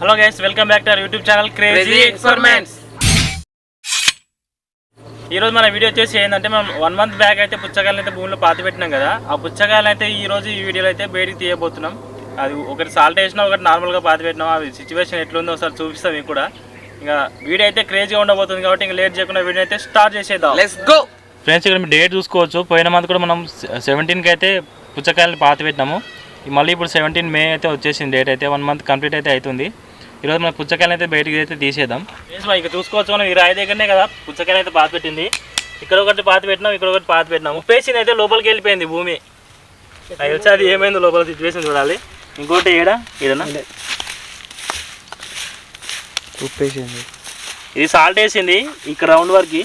Hello guys welcome back to our YouTube channel crazy experiments ఈ రోజు మన video వచ్చేసి ఏంటంటే మనం వన్ మంత్ బ్యాక్ అయితే పుచ్చకాయలు అయితే భూమిలో పాతి పెట్టినాం కదా. ఆ పుచ్చకాయలు అయితే ఈ రోజు ఈ వీడియోలో అయితే బయటికి తీయబోతున్నాం. అది ఒకటి సాల్ట్ వేసినా ఒకటి నార్మల్గా పాతి పెట్టినాం. అది సిచ్యువేషన్ ఎట్లుందో ఒకసారి చూపిస్తాం మీకు కూడా. ఇంకా వీడియో అయితే క్రేజీగా ఉండబోతుంది కాబట్టి ఇంకా లేట్ చేయకుండా వీడియో అయితే స్టార్ట్ చేసేద్దాం. లెట్స్ గో ఫ్రెండ్స్ ఇక్కడ మీరు డేట్ చూసుకోవచ్చు. పోయిన మంత్ కూడా మనం సెవెంటీన్కి అయితే పుచ్చకాయలు పాతి పెట్టినాము. ఈ మళ్ళీ ఇప్పుడు సెవెంటీన్ మే అయితే వచ్చేసింది. డేట్ అయితే వన్ మంత్ కంప్లీట్ అయితే అవుతుంది. ఈరోజు మన పుచ్చకాయలు అయితే బయటికి అయితే తీసేద్దాం. ఇక చూసుకోవచ్చు మనం ఈ రాయి దగ్గరనే కదా పుచ్చకాయలు అయితే పాతి పెట్టింది. ఇక్కడ ఒకటి పాతి పెట్టినాం ఇక్కడ ఒకటి పాతి పెట్టినాం. ఉప్పేసింది అయితే లోపలికి వెళ్ళిపోయింది భూమి. తెలిసి అది ఏమైంది లోపల సిచ్యువేషన్ చూడాలి. ఇంకోటి ఏడా? ఏదన్నా? ఉప్పేసింది. ఇది సాల్ట్ వేసింది ఇక్కడ రౌండ్ వరకు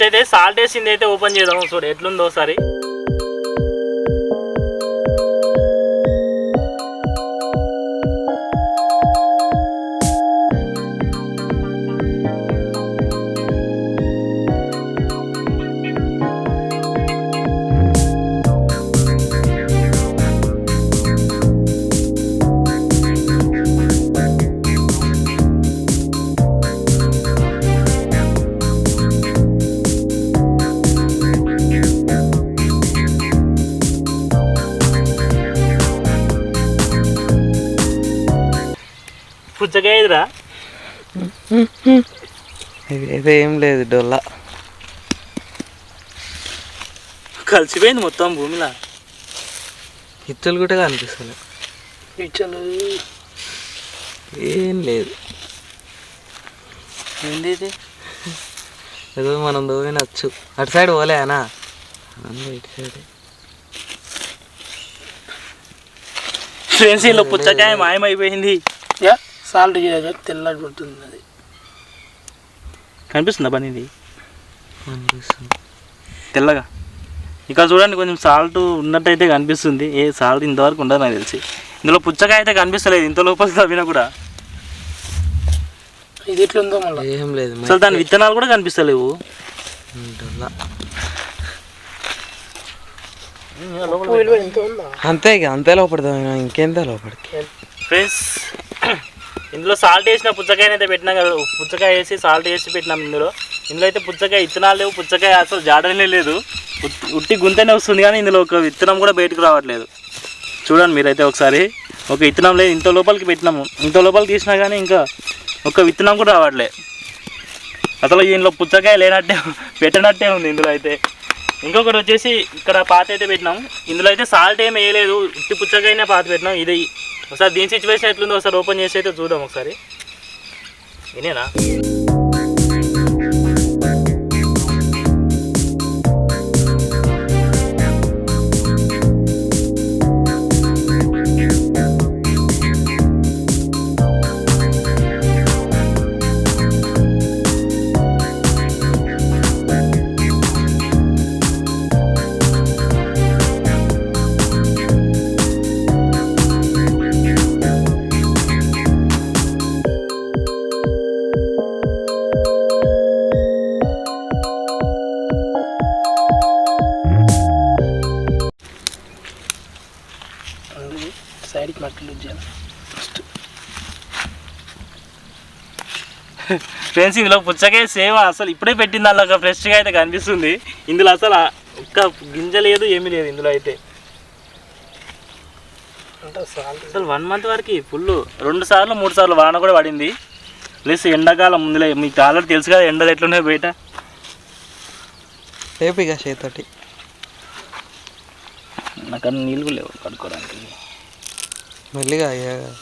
ఫస్ట్ అయితే సాల్ట్ వేసింది అయితే ఓపెన్ చేద్దాం చూడు ఎట్లుందో ఒకసారి. ఇదిరా ఇదైతే ఏం లేదు డొల్ల. కలిసిపోయింది మొత్తం భూమిలో. ఇచ్చలు కూడా కనిపిస్తుంది ఏం లేదు. ఏంది ఇది? ఏదో మనం దోవినచ్చు అటు సైడ్ పోలే అనా? అందరూ ఇటు సైడ్. ఫ్రెండ్స్ ఇలా పుచ్చకాయ మాయమైపోయింది. సాల్ట్ చేయగా తెల్లటి ఉంటుంది అది. కనిపిస్తుందా పని ఇది తెల్లగా? ఇక్కడ చూడండి కొంచెం సాల్ట్ ఉన్నట్టయితే కనిపిస్తుంది. ఏ సాల్ట్ ఇంతవరకు ఉండదు నాకు తెలిసి. ఇందులో పుచ్చకాయ అయితే కనిపిస్తలేదు ఇంత లోపల తవ్వినా కూడా. ఇది ఎట్లుందో మళ్ళీ? ఏం లేదు అసలు దాని విత్తనాలు కూడా కనిపిస్తలేవు. అంతే ఇక అంతే లోపడి దోవినా ఇంకెంత లోపలికి? ఫ్రెండ్స్ ఇందులో సాల్ట్ వేసిన పుచ్చకాయని అయితే పెట్టినాం కదా. పుచ్చకాయ వేసి సాల్ట్ వేసి పెట్టినాం ఇందులో. ఇందులో అయితే పుచ్చకాయ విత్తనాలు లేవు. పుచ్చకాయ అసలు జాడనే లేదు. ఉట్టి గుంతనే వస్తుంది కానీ ఇందులో ఒక విత్తనం కూడా బయటకు రావట్లేదు. చూడండి మీరైతే ఒకసారి. ఒక విత్తనం లేదు. ఇంత లోపలికి పెట్టినాము. ఇంత లోపలికి తీసినా కానీ ఇంకా ఒక విత్తనం కూడా రావట్లే. అసలు దీనిలో పుచ్చకాయ లేనట్టే పెట్టనట్టే ఉంది ఇందులో అయితే. ఇంకొకటి వచ్చేసి ఇక్కడ పాత అయితే పెట్టినాం. ఇందులో అయితే సాల్ట్ ఏం వేయలేదు. ఉట్టి పుచ్చకాయనే పాత పెట్టినాం. ఇది ఒకసారి దీని సిచ్యువేషన్ ఎట్లుందో ఒకసారి ఓపెన్ చేసి అయితే చూద్దాం ఒకసారి. వినేనా? మట్టి చేయాలి ఫ్రెండ్స్ ఇందులో పుచ్చకాయ సేవ అసలు ఇప్పుడే పెట్టింది అలా ఫ్రెష్గా అయితే కనిపిస్తుంది. ఇందులో అసలు ఒక్క గింజ లేదు ఏమీ లేదు ఇందులో అయితే. అసలు వన్ మంత్ వరకు ఫుల్ రెండు సార్లు మూడు సార్లు వాన కూడా పడింది. ప్లస్ ఎండాకాలం ముందులే మీకు ఆల్రెడీ తెలుసు కదా ఎండలు ఎట్లున్నాయి బయట. ఇక చేతోటి నాకు నీళ్ళు లేవు కడుక్కోవడానికి మెల్లిగా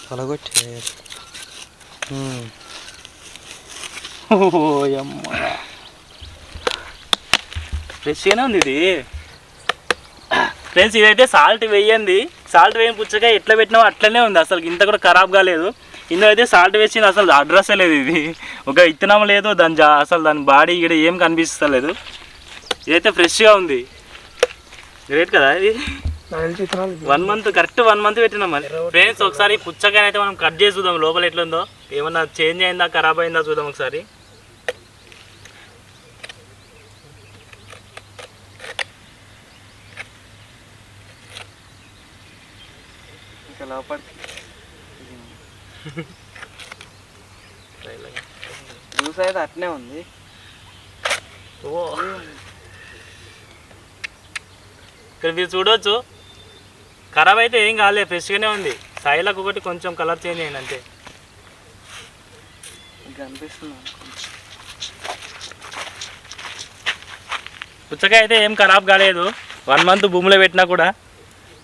పలగొట్టి ఫ్రెష్గానే ఉంది ఇది. ఫ్రెండ్స్ ఇదైతే సాల్ట్ వేయండి. సాల్ట్ వేయని పుచ్చకాయ ఎట్లా పెట్టినామో అట్లనే ఉంది. అసలు ఇంత కూడా ఖరాబ్ కాలేదు. ఇందులో అయితే సాల్ట్ వేసింది అసలు అడ్రస్ లేదు ఇది. ఒక ఇత్తనం లేదు దాని జా అసలు దాని బాడీ ఇక్కడ ఏం కనిపిస్తలేదు. ఇదైతే ఫ్రెష్గా ఉంది. గ్రేట్ కదా ఇది? One month correct one month పెట్టినాం మరి. ఫ్రెండ్స్ ఒకసారి పుచ్చకాయ అయితే మనం కట్ చేసి చూద్దాం. లోపల ఎట్లుందో. ఏమన్నా చేంజ్ అయిందా ఖరాబ్ అయిందా చూద్దాం ఒకసారి. జ్యూస్ అట్నే ఉంది. ఇక్కడ మీరు చూడవచ్చు ఖరాబ్ అయితే ఏం కాలేదు ఫ్రెష్గానే ఉంది. సాయిలకు ఒకటి కొంచెం కలర్ చేంజ్ అయింది అంతే. పుచ్చకాయ అయితే ఏం ఖరాబ్ కాలేదు. వన్ మంత్ భూమిలో పెట్టినా కూడా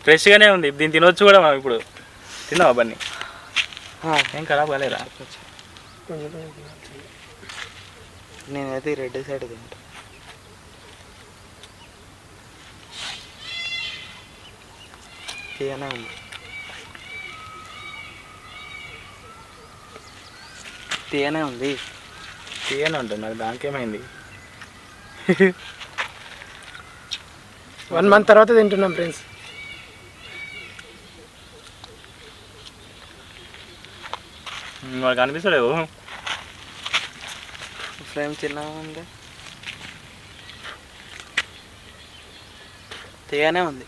ఫ్రెష్గానే ఉంది. దీన్ని తినొచ్చు కూడా మనం ఇప్పుడు. తిన్నావా బన్నీ? ఆ, ఏం ఖరాబ్ కాలేదా. నేనైతే రెడ్ సైడ్ తింటా. తీయనే ఉంది. తీయనే ఉంది. తీయని ఉంటుంది నాకు దానికి ఏమైంది వన్ మంత్ తర్వాత తింటున్నాం ఫ్రెండ్స్. మనకు అనిపిస్తలేవు ఫ్రేమ్ ఉంది. తీయనే ఉంది.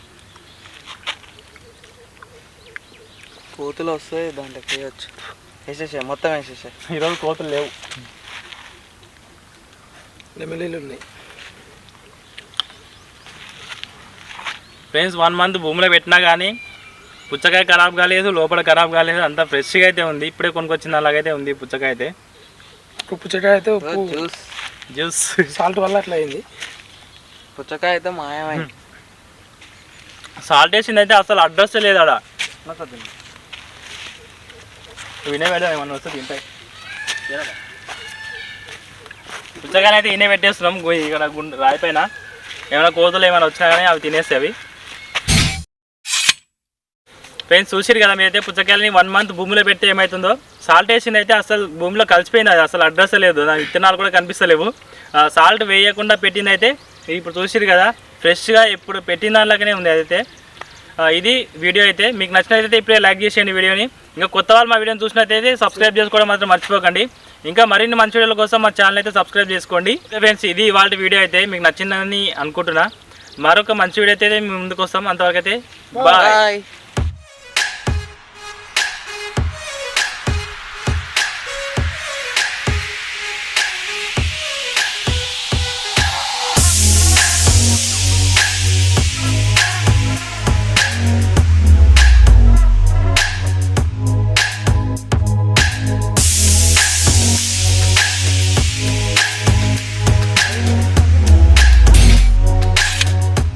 కోతులు వస్తాయి దాంట్లో వేయచ్చు. వేసేసా మొత్తం వేసేసా ఈరోజు కోతులు లేవు. నెమలీలు ఉన్నాయి. ఫ్రెండ్స్ వన్ మంత్ భూమిలో పెట్టినా కానీ పుచ్చకాయ ఖరాబ్ కాలేదు లోపల ఖరాబ్ కాలేదు అంతా ఫ్రెష్గా అయితే ఉంది. ఇప్పుడే కొనుక్కొచ్చిన అలాగైతే ఉంది పుచ్చకాయ అయితే. పుచ్చకాయ అయితే జ్యూస్. జ్యూస్. సాల్ట్ వల్ల అట్లా అయింది. పుచ్చకాయ అయితే మాయమైంది. సాల్ట్ వేసింది అయితే అసలు అడ్రస్ లేదు ఆడ. వినే పెడదాం ఏమన్నా వస్తే తింటాయి. పుచ్చకాయలు అయితే ఈయనే పెట్టేస్తున్నాం ఇక్కడ గుండె రాయి ఏమైనా కోతులు ఏమైనా వచ్చినా కానీ అవి తినేస్తే అవి. ఫ్రెండ్స్ చూసిరు కదా మీరైతే పుచ్చకాయలని వన్ మంత్ భూమిలో పెట్టి ఏమవుతుందో సాల్ట్ వేసింది అయితే అసలు భూమిలో కలిసిపోయింది అది అసలు అడ్రస్ లేదు. దాని విత్తనాలు కూడా కనిపిస్తలేవు. సాల్ట్ వేయకుండా పెట్టింది అయితే ఇప్పుడు చూసిరు కదా ఫ్రెష్గా ఇప్పుడు పెట్టిన దానిలాగానే ఉంది అదైతే. ఇది వీడియో అయితే. మీకు నచ్చినట్లయితే ఇప్పుడే లైక్ చేసేయండి వీడియోని. ఇంకా కొత్త వాళ్ళు మా వీడియోని చూసినట్లయితే సబ్స్క్రైబ్ చేసుకోవడం మాత్రం మర్చిపోకండి. ఇంకా మరిన్ని మంచి వీడియోల కోసం మా ఛానల్ అయితే సబ్స్క్రైబ్ చేసుకోండి. ఫ్రెండ్స్ ఇది ఇవాళ వీడియో అయితే మీకు నచ్చిందని అనుకుంటున్నా. మరొక మంచి వీడియో అయితే మీ ముందుకు వస్తాం. అంతవరకు అయితే బాయ్